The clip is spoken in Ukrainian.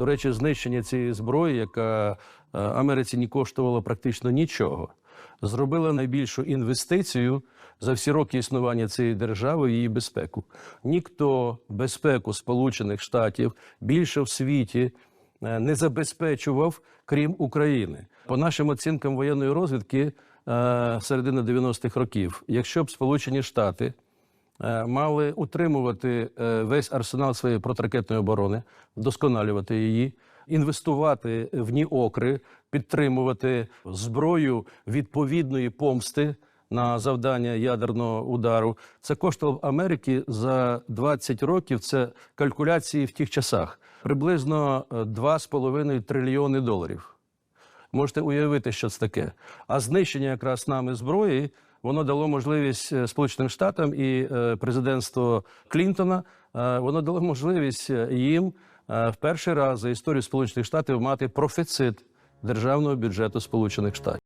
До речі, знищення цієї зброї, яка е, Америці не коштувала практично нічого, зробила найбільшу інвестицію за всі роки існування цієї держави в її безпеку. Ніхто безпеку Сполучених Штатів більше в світі е, не забезпечував, крім України. По нашим оцінкам воєнної розвідки е, середини 90-х років, якщо б Сполучені Штати мали утримувати е, весь арсенал своєї протиракетної оборони, вдосконалювати її, інвестувати в ні окри, підтримувати зброю відповідної помсти на завдання ядерного удару. Це коштувало б Америки за 20 років. Це калькуляції в тих часах приблизно е, 2,5 трильйони доларів. Можете уявити, що це таке. А знищення якраз нами зброї воно дало можливість е, Сполученим Штатам і е, президентство Клінтона. е, Воно дало можливість їм в перший раз за історію Сполучених Штатів мати профіцит державного бюджету Сполучених Штатів.